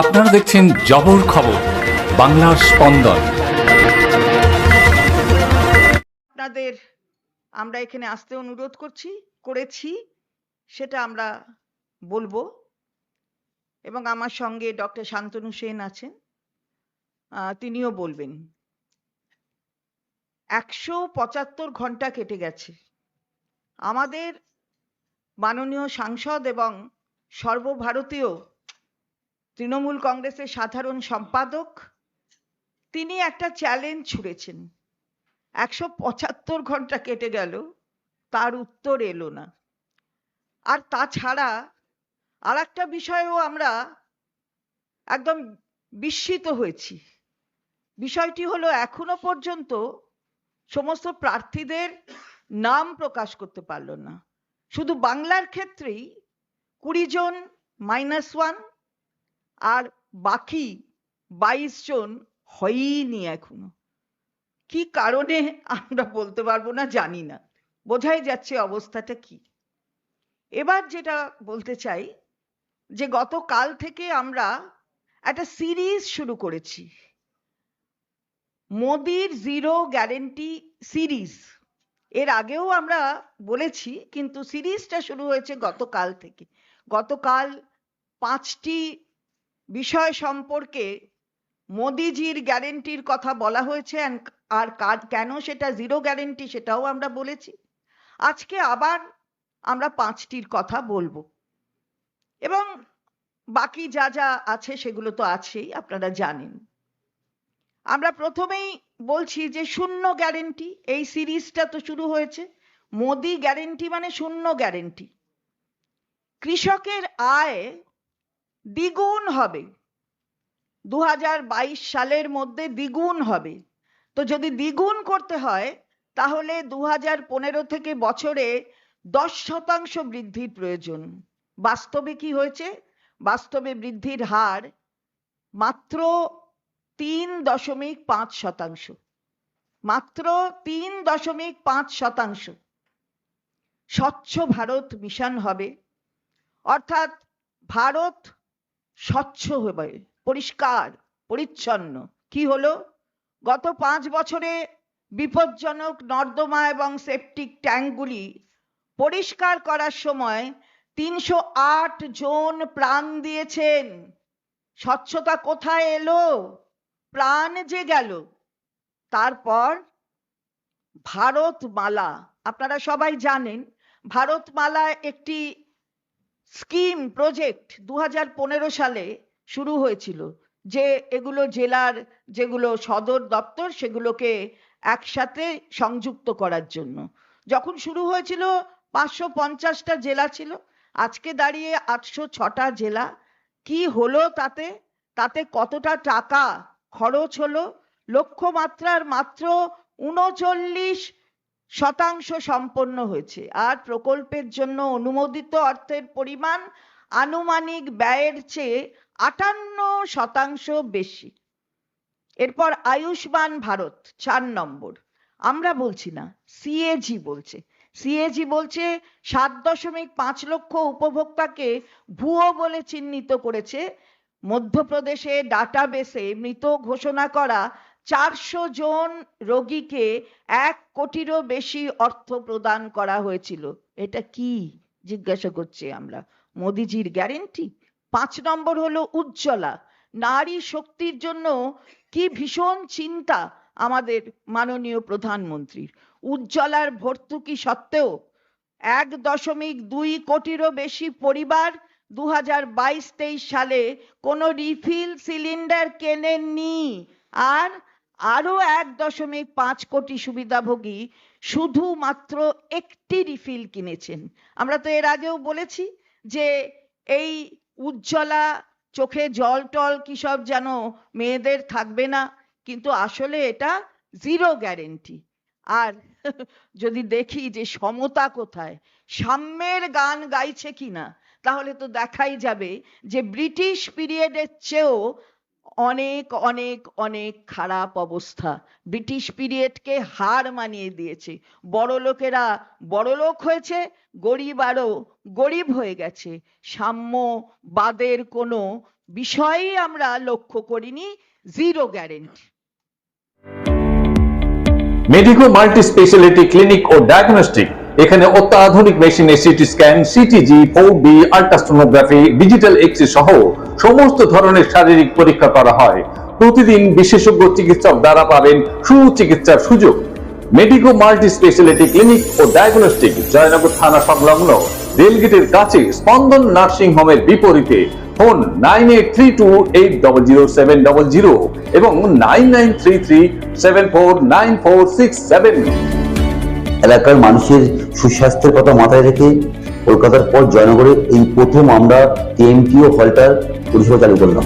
আপনারা দেখছেন জবর খবর, বাংলার স্পন্দন। আপনাদের আমরা এখানে আসতে অনুরোধ করছি, করেছি, সেটা আমরা বলব। এবং আমার সঙ্গে ডক্টর শান্তনু সেন আছেন তিনিও বলবেন। একশো পঁচাত্তর ঘণ্টা কেটে গেছে। আমাদের মাননীয় সাংসদ এবং সর্বভারতীয় তৃণমূল কংগ্রেসের সাধারণ সম্পাদক, তিনি একটা চ্যালেঞ্জ ছুড়েছেন। একশো পঁচাত্তর ঘণ্টা কেটে গেল, তার উত্তর এলো না। আর তাছাড়া আর একটা বিষয়েও আমরা একদম বিস্মিত হয়েছি। বিষয়টি হলো, এখনও পর্যন্ত সমস্ত প্রার্থীদের নাম প্রকাশ করতে পারল না। শুধু বাংলার ক্ষেত্রেই কুড়ি জন মাইনাস ওয়ান আর বাকি বাইশ জন হয়ইনি এখনও। কি কারণে আমরা বলতে পারব না জানি না। বোঝাই যাচ্ছে অবস্থাটা কি। এবার যেটা বলতে চাই, যে গতকাল থেকে আমরা একটা সিরিজ শুরু করেছি। মোদির জিরো গ্যারেন্টি সিরিজ। এর আগেও আমরা বলেছি, কিন্তু সিরিজটা শুরু হয়েছে গতকাল থেকে। গতকাল পাঁচটি বিষয় সম্পর্কে মোদিজির গ্যারেন্টির কথা বলা হয়েছে আর কেন সেটা জিরো গ্যারেন্টি সেটাও আমরা বলেছি। আজকে আবার আমরা পাঁচটির কথা বলব। এবং বাকি যা যা আছে সেগুলো তো আছেই, আপনারা জানেন। আমরা প্রথমেই বলছি যে শূন্য গ্যারেন্টি এই সিরিজটা তো শুরু হয়েছে। মোদি গ্যারেন্টি মানে শূন্য গ্যারেন্টি কৃষকের আয় দ্বিগুণ হবে। দু হাজার বাইশ সালের মধ্যে দ্বিগুণ হবে। তো যদি দ্বিগুণ করতে হয়, তাহলে দু থেকে বছরে দশ শতাংশ বৃদ্ধির প্রয়োজন। বাস্তবে কি হয়েছে? বাস্তবে বৃদ্ধির হার মাত্র তিন দশমিক পাঁচ শতাংশ। মাত্র তিন দশমিক পাঁচ শতাংশ। স্বচ্ছ ভারত মিশন হবে। অর্থাৎ ভারত স্বচ্ছ হবে পরিষ্কার, পরিচ্ছন্ন। কি হলো? গত পাঁচ বছরে বিপজ্জনক নর্দমা এবং সেপটিক ট্যাঙ্কগুলি পরিষ্কার করার সময় তিনশো আট জন প্রাণ দিয়েছেন। স্বচ্ছতা কোথায় এলো? প্রাণ যে গেল। তারপর ভারতমালা। আপনারা সবাই জানেন ভারতমালা একটি স্কিম প্রজেক্ট দু সালে শুরু হয়েছিল যে এগুলো জেলার যেগুলো সদর দপ্তর সেগুলোকে একসাথে সংযুক্ত করার জন্য। যখন শুরু হয়েছিল পাঁচশো পঞ্চাশটা জেলা ছিল, আজকে দাঁড়িয়ে আটশো ছটা জেলা। কি হলো তাতে? তাতে কতটা টাকা খরচ হলো? লক্ষ্যমাত্রার মাত্র উনচল্লিশ শতাংশ সম্পন্ন হয়েছে। আর প্রকল্পের জন্য অনুমোদিত অর্থের পরিমাণ আনুমানিক ব্যয়ের চেয়ে আটান্ন শতাংশ বেশি। এরপর আয়ুষ্মান ভারত, চার নম্বর। আমরা বলছি না সিএজি বলছে। সিএজি বলছে, সাত দশমিক পাঁচ লক্ষ উপভোক্তাকে ভুয়ো বলে চিহ্নিত করেছে। মধ্যপ্রদেশে ডাটাবেসে মৃত ঘোষণা করা চারশো জন রোগীকে এক কোটিরও বেশি অর্থ প্রদান করা হয়েছিল। এটা কি? জিজ্ঞাসা করছি আমরা। মোদিজির গ্যারেন্টি পাঁচ নম্বর হলো উজ্জ্বলা। নারী শক্তির জন্য কি ভীষণ চিন্তা আমাদের মাননীয় প্রধানমন্ত্রীর? উজ্জ্বলার ভর্তুকি সত্ত্বেও এক দশমিক দুই কোটিরও বেশি পরিবার দু হাজার বাইশ তেইশ সালে কোনো রিফিল সিলিন্ডার কেনেননি। আর আরও এক দশমিক পাঁচ কোটি সুবিধাভোগী শুধুমাত্র একটি রিফিল কিনেছেন। আমরা তো এর আগেও বলেছি যে এই উজ্জ্বলা চোখে জল টল কি সব যেন মেয়েদের থাকবে না, কিন্তু আসলে এটা জিরো গ্যারেন্টি আর যদি দেখি যে সমতা কোথায়, সাম্যের গান গাইছে কিনা, তাহলে তো দেখাই যাবে যে ব্রিটিশ পিরিয়ডের চেয়েও অনেক অনেক অনেক খারাপ অবস্থা। ব্রিটিশ পিরিয়ডকে হার মানিয়ে দিয়েছে। বড় লোকেরা বড় লোক হয়েছে, গরিব আরও গরিব হয়ে গেছে। সাম্যবাদের কোনো বিষয়ই আমরা লক্ষ্য করিনি, zero guarantee. Medico multi speciality clinic ও ডায়াগনস্টিক এখানে অত্যাধুনিক মেশিনে CT scan, CTG four D ultrasonography digital X-ray সহ সমস্ত ধরনের শারীরিক পরীক্ষা করা হয়। প্রতিদিন বিশেষজ্ঞ চিকিৎসক দ্বারা পাবেন সুচিকিৎসার সুযোগ। মেডিকো মাল্টি স্পেশালিটি ক্লিনিক ও ডায়াগনস্টিক জয়নগর থানা সংলগ্ন রেলগেটের কাছে স্পন্দন নার্সিং হোমের বিপরীতে phone nine eight three two eight double zero seven double zero এবং nine nine three three seven four nine four six seven. এলাকার মানুষের সুস্বাস্থ্যের কথা মাথায় রেখে কলকাতার পর জয়নগরে এই প্রথম আমরা টিএমটিও হলটার পরিষেবা চালু করলাম।